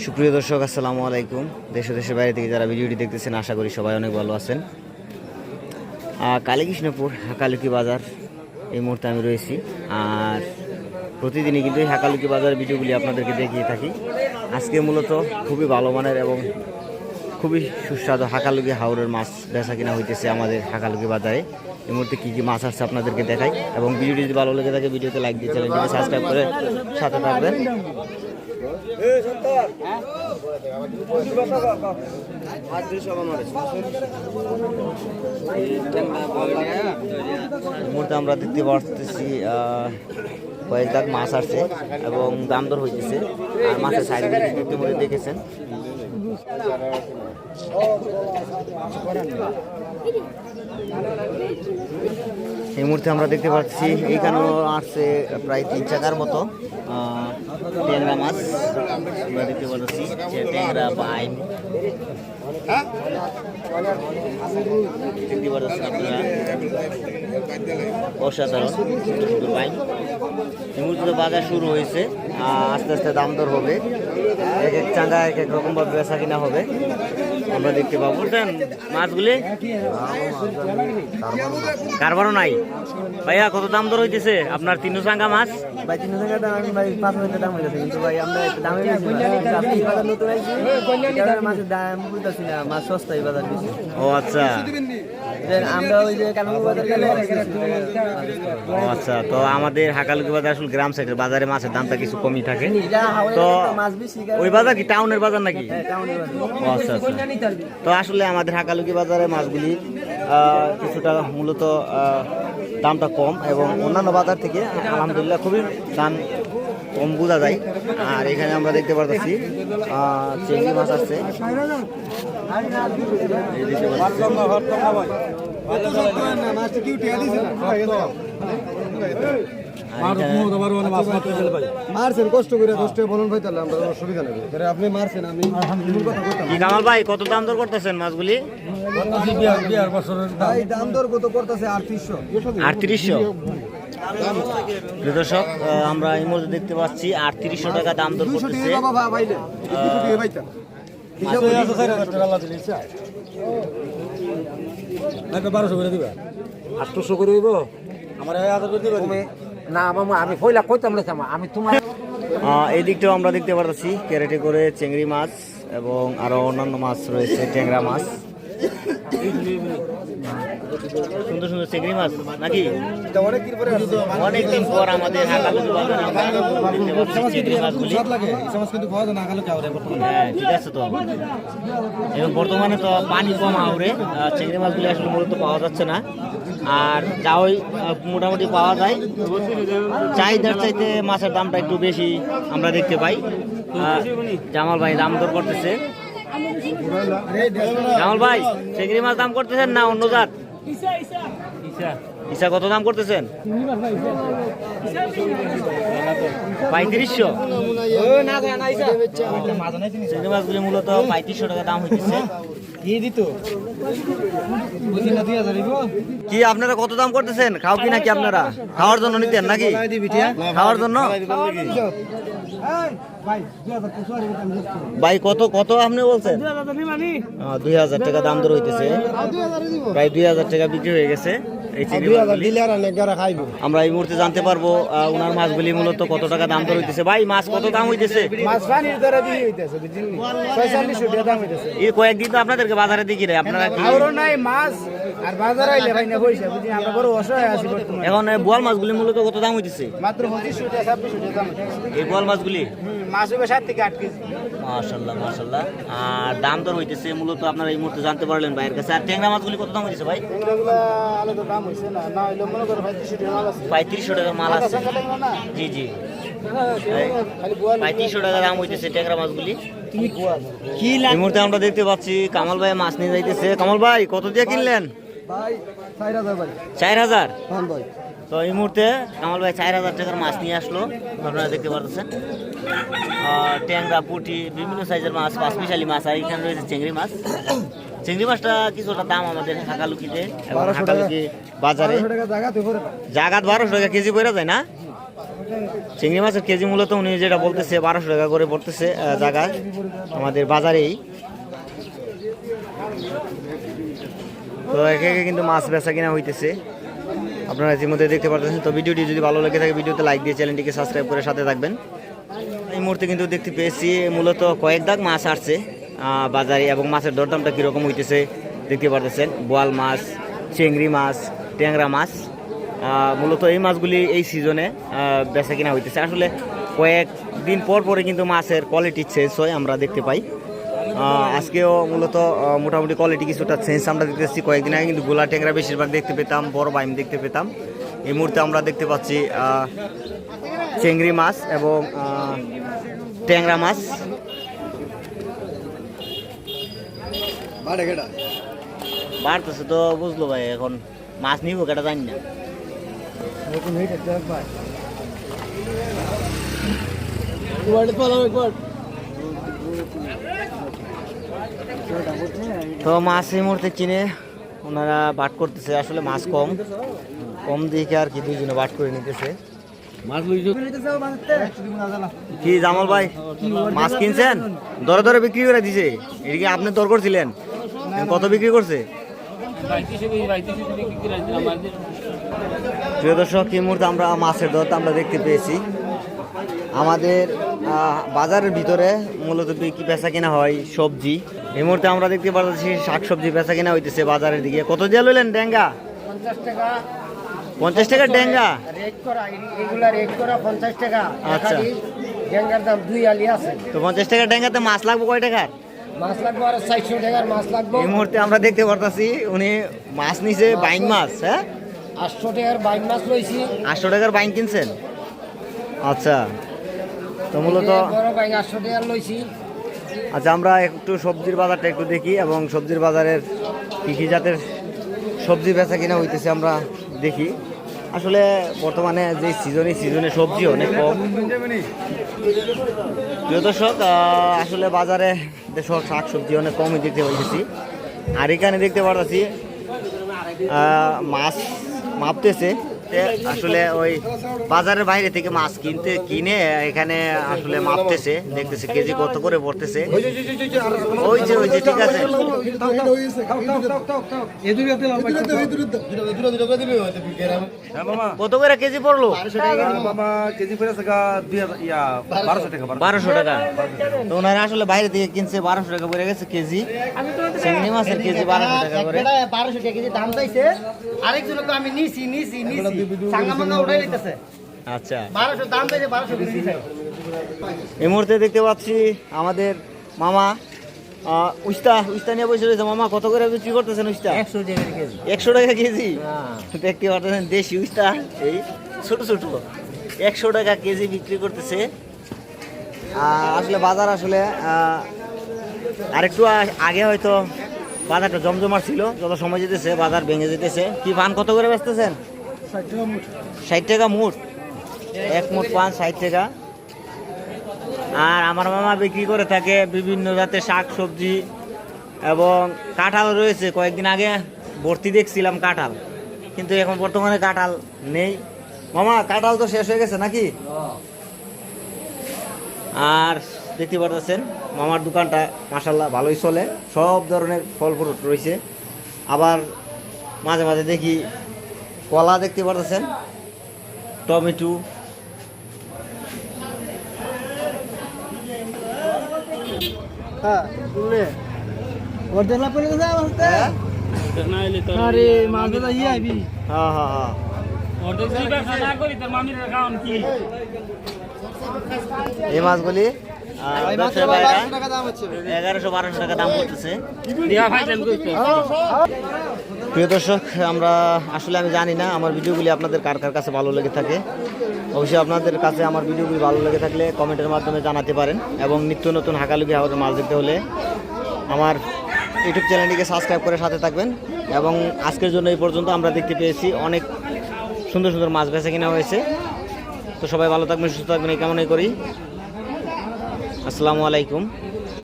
সুপ্রিয় দর্শক, আসসালামু আলাইকুম। দেশ দেশের বাইরে থেকে যারা ভিডিওটি দেখতেছেন, আশা করি সবাই অনেক ভালো আছেন। কালীকৃষ্ণপুর হাকালুকি বাজার এই মুহূর্তে আমি রয়েছি। আর প্রতিদিনই কিন্তু এই হাকালুকি বাজার ভিডিওগুলি আপনাদেরকে দেখিয়ে থাকি। আজকে মূলত খুবই ভালো মানের এবং খুবই সুস্বাদু হাকালুকি হাওড়ের মাছ বেচা কিনা হইতেছে আমাদের হাকালুকি বাজারে। এই মুহূর্তে কী কী মাছ আসছে আপনাদেরকে দেখাই। এবং ভিডিওটি যদি ভালো লেগে থাকে, ভিডিওতে লাইক দিয়ে চ্যানেলটিকে সাবস্ক্রাইব করে সাথে থাকবেন। মুহূর্তে আমরা দেখতে আহ, কয়েক দাগ মাছ আসছে এবং দাম দর হইতেছে। আর মাছের সাইড ইতিমধ্যে দেখেছেন। এই মুহূর্তে আমরা দেখতে পাচ্ছি, এইখানেও আসছে প্রায় তিন চাকার মতো ট্যাংরা মাছ। আমরা দেখতে পাচ্ছি যে ট্যাংরা সুন্দর বাইম এই মুহূর্তে বাজার শুরু হয়েছে আস্তে আস্তে দাম দর হবে। এক এক চাঙ্গা এক এক রকম ভাবে বেচা কিনা হবে। আমরা দেখতে পাবো। বুঝলেন? মাছগুলি? কারবারও নাই। ভাইয়া কত দাম দর হইতেছে? আপনার তিনশো চাঙ্গা মাছ? ভাই তিন হাজার টাকা ভাই পাঁচ হাজার দাম কিন্তু ভাই আমরা দামে বেশি না। আপনি এই বাজার নতুন আইছি মাছের দাম বুঝতেছি না। মাছ সস্তা এই বাজার বেশি। ও আচ্ছা। আমরা ওই যে আচ্ছা। তো আমাদের হাকালুকি বাজার আসলে গ্রাম সাইডের বাজারে মাছের দামটা কিছু কমই থাকে। তো ওই বাজার কি টাউনের বাজার নাকি? হ্যাঁ আচ্ছা আচ্ছা। তো আসলে আমাদের হাকালুকি বাজারে মাছগুলি আহ, কিছুটা মূলত আহ, দামটা কম এবং অন্যান্য বাজার থেকে আলহামদুলিল্লাহ খুবই দাম কম বোঝা যায়। আর এখানে আমরা দেখতে পারতেছি আহ, চিংড়ি মাছ আছে। দেখতে মারছেন কষ্ট করে বলুন ভাই তাহলে আমরা অসুবিধা নেই। তাহলে আপনি মারছেন আমি এমন কথা কি কামাল ভাই কত দাম দর করতেছেন মাছগুলি? ভাই দাম দর কত করতেছে? আটত্রিশশো। আটত্রিশশো? দর্শক আমরা এই মুহূর্তে দেখতে পাচ্ছি আটত্রিশশো টাকা দাম দর করতেছে। টাকা বাবা ভাইলে। দুশো টাকা ভাইতাম আটশো করে দিব। আমার না আমার আমি পয়লা কইতাম না আমি তোমার আহ, এই দিকটাও আমরা দেখতে পাচ্ছি ক্যারেটে করে চিংড়ি মাছ এবং আরও অন্যান্য মাছ রয়েছে ট্যাংরা মাছ। সুন্দর সুন্দর চিংড়ি মাছ নাকি? অনেকদিন পরে পর আমাদের হ্যাঁ ঠিক আছে তো। এবং বর্তমানে তো পানি কম আউরে চিংড়ি মাছগুলি আসলে মূলত পাওয়া যাচ্ছে না। আর যা ওই মোটামুটি পাওয়া যায়। চাহিদার চাইতে মাছের দামটা একটু বেশি আমরা দেখতে পাই। জামাল ভাই দাম দর করতেছে। জামাল ভাই চিংড়ি মাছ দাম করতেছেন না অন্য জাত? ইসা কত দাম করতেছেন? পঁয়ত্রিশশো। চিংড়ি মাছগুলি মূলত পঁয়ত্রিশশো টাকা দাম হইতেছে। কি আপনারা কত দাম করতেছেন? খাও কি নাকি আপনারা? খাওয়ার জন্য নিতেন নাকি? খাওয়ার জন্য? ভাই কত কত আপনি বলছেন? দুই হাজার টাকা দাম দর হইতেছে। প্রায় দুই হাজার টাকা বিক্রি হয়ে গেছে। আমরা এই মুহূর্তে জানতে পারব উনার মাছগুলি মূলত কত টাকা দাম দর হইতেছে। ভাই মাছ কত দাম হইতেছে? এই কয়েকদিন তো আপনাদেরকে বাজারে দেখি রে আপনারা এখন বোয়াল মাছগুলি মূলত কত দাম হইতেছে? মাত্র। এই বোয়াল মাছগুলি? মাছ হবে সাত থেকে আট কেজি। মাশাল্লাহ মাশাল্লাহ। আর দাম দর হইতেছে মূলত আপনারা এই মুহূর্তে জানতে পারলেন ভাইয়ের কাছে। আর ট্যাংরা মাছগুলি কত দাম হইতেছে ভাই? এগুলা আলাদা দাম হয়েছে না না হইলে মনে করো তিনশো টাকা মাল আছে। পঁয়ত্রিশশো টাকার মাল আছে। জি জি। খালি বোয়াল পঁয়ত্রিশশো টাকা দাম হইতেছে ট্যাংরা মাছগুলি। এই মুহূর্তে আমরা দেখতে পাচ্ছি কামাল ভাই মাছ নিয়ে যাইতেছে। কামাল ভাই কত দিয়ে কিনলেন? চার হাজার হ্যাঁ ভাই। তো এই মুহূর্তে কামাল ভাই চার হাজার টাকার মাছ নিয়ে আসলো। আপনারা দেখতে ট্যাংরা পুঁটি বিভিন্ন সাইজের মাছ পাঁচমিশালি মাছ আর এখানে রয়েছে চিংড়ি মাছ। চিংড়ি মাছটা কিছুটা দাম আমাদের হাকালুকিতে। হাকালুকি বাজারে। জায়গা জাগাত বারোশো টাকা কেজি পড়ে যায় না? চিংড়ি মাছের কেজি মূলত উনি যেটা বলতেছে বারোশো টাকা করে পড়তেছে আহ, জায়গায় আমাদের বাজারেই। তো একে একে কিন্তু মাছ বেচা কিনা হইতেছে। আপনারা ইতিমধ্যে দেখতে পাচ্ছেন তো ভিডিওটি যদি ভালো লেগে থাকে ভিডিওতে লাইক দিয়ে চ্যানেলটিকে সাবস্ক্রাইব করে সাথে থাকবেন। এই মুহূর্তে কিন্তু দেখতে পেয়েছি মূলত কয়েক দাগ মাছ আসছে। বাজারে এবং মাছের দরদামটা কীরকম হইতেছে দেখতে পারতেছেন। বোয়াল মাছ, চিংড়ি মাছ, ট্যাংরা মাছ মূলত এই মাছগুলি এই সিজনে বেচা কিনা হইতেছে। আসলে কয়েক দিন পর পরে কিন্তু মাছের কোয়ালিটি চেঞ্জ হয়, আমরা দেখতে পাই। আজকেও মূলত মোটামুটি কোয়ালিটি কিছুটা চেঞ্জ আমরা দেখতেছি। কয়েকদিন আগে কিন্তু গোলা ট্যাংরা বেশিরভাগ দেখতে পেতাম, বড় বাইম দেখতে পেতাম। এই মুহূর্তে আমরা দেখতে পাচ্ছি চিংড়ি মাছ এবং ট্যাংরা মাছ। বাড়ে কেটা বাড়তেছে তো বুঝলো ভাই এখন মাছ নিব কেটা জানি না। তো মাছ এই মুহূর্তে চিনে ওনারা বাট করতেছে আসলে মাছ কম। কম দিকে আর কি দুইজনে বাট করে নিতেছে। কি জামাল ভাই মাছ কিনছেন? দরে দরে বিক্রি করে দিছে। এদিকে আপনি দর করছিলেন? কত বিক্রি করছে? প্রিয় দর্শক এই মুহূর্তে আমরা মাছের দর আমরা দেখতে পেয়েছি। আমাদের বাজারের ভিতরে মূলত কি বেচা কেনা হয় সবজি। এই মুহূর্তে আমরা দেখতে পাচ্ছি শাক সবজি বেচা কেনা হইতেছে বাজারের দিকে। কত দিয়ে লইলেন ডেঙ্গা? পঞ্চাশ টাকা। টাকা। আচ্ছা। ডেঙ্গার দাম দুই আলি আছে। তো পঞ্চাশ টাকার ডেঙ্গাতে মাছ লাগবে কয় টাকার? মাছ লাগবে আর চারশো টাকার মাছ লাগবে। এই মুহূর্তে আমরা দেখতে পারতাছি উনি মাছ নিছে বাইং মাছ হ্যাঁ? আটশো টাকার বাইক মাছ লইছি। আটশো টাকার বাইং কিনছেন? আচ্ছা। তো মূলত বড় বাইক আটশো টাকার লইছি। আচ্ছা আমরা একটু সবজির বাজারটা একটু দেখি এবং সবজির বাজারের কী কী জাতের সবজি বেচা কিনা হইতেছে আমরা দেখি। আসলে বর্তমানে যে সিজনে সিজনে সবজি অনেক কম। প্রিয় দর্শক আসলে বাজারে দেশের শাক সবজি অনেক কমই দেখতে পাইতেছি। আর এখানে দেখতে পারতেছি মাছ মাপতেছে। আসলে ওই বাজারের বাইরে থেকে মাছ কিনতে, কিনে এখানে আসলে মাপতেছে, দেখতেছে কেজি কত করে পড়তেছে। ওই যে ওই যে, ঠিক আছে। কত করে কেজি পড়ল? বারোশো টাকা। তো ওনারা আসলে বাইরে থেকে কিনছে, বারোশো টাকা পড়ে গেছে কেজি। চিংড়ি মাছের কেজি বারোশো টাকা করে। বারোশো টাকা কেজি দাম চাইছে। আরেকজনকে আমি নিছি নিছি নিছি। আচ্ছা। এই মুহূর্তে দেখতে পাচ্ছি আমাদের মামা আহ, উস্তা উস্তা নিয়ে বসে রয়েছে। মামা কত করে বিক্রি করতেছেন উস্তা? একশো টাকা কেজি। একশো টাকা কেজি? দেখতে পাচ্ছেন দেশি উস্তা এই ছোট ছোট। একশো টাকা কেজি বিক্রি করতেছে। আর আসলে বাজার আসলে আহ, আরেকটু আগে হয়তো বাজারটা জমজমার ছিল। যত সময় যেতেছে বাজার ভেঙে যেতেছে। কি পান কত করে বেচতেছেন? ষাট টাকা মুঠ এক মুঠ পান ষাট টাকা। আর আমার মামা বিক্রি করে থাকে বিভিন্ন জাতের শাক সবজি এবং কাঁঠাল রয়েছে। কয়েকদিন আগে ভর্তি দেখছিলাম কাঁঠাল, কিন্তু এখন বর্তমানে কাঁঠাল নেই। মামা, কাঁঠাল তো শেষ হয়ে গেছে নাকি? আর দেখতে পারতেছেন, মামার দোকানটা মাসাল্লাহ ভালোই চলে। সব ধরনের ফল ফ্রুট রয়েছে। আবার মাঝে মাঝে দেখি কলা দেখতে পারতেছেন? টমেটো। হ্যাঁ তো ইয়ে হ্যাঁ হ্যাঁ হ্যাঁ। এই মাছগুলি এগারোশো বারোশো টাকা দাম করতেছে। প্রিয় দর্শক, আমরা আসলে আমি জানি না আমার ভিডিওগুলি আপনাদের কার কার কাছে ভালো লেগে থাকে। অবশ্যই আপনাদের কাছে আমার ভিডিওগুলি ভালো লেগে থাকলে কমেন্টের মাধ্যমে জানাতে পারেন এবং নিত্য নতুন হাকালুকি হাওয়ার মাছ দেখতে হলে আমার ইউটিউব চ্যানেলটিকে সাবস্ক্রাইব করে সাথে থাকবেন এবং আজকের জন্য এই পর্যন্ত আমরা দেখতে পেয়েছি অনেক সুন্দর সুন্দর মাছ বেছে কেনা হয়েছে। তো সবাই ভালো থাকবেন, সুস্থ থাকবেন, এই কামনাই করি। আসসালামু আলাইকুম।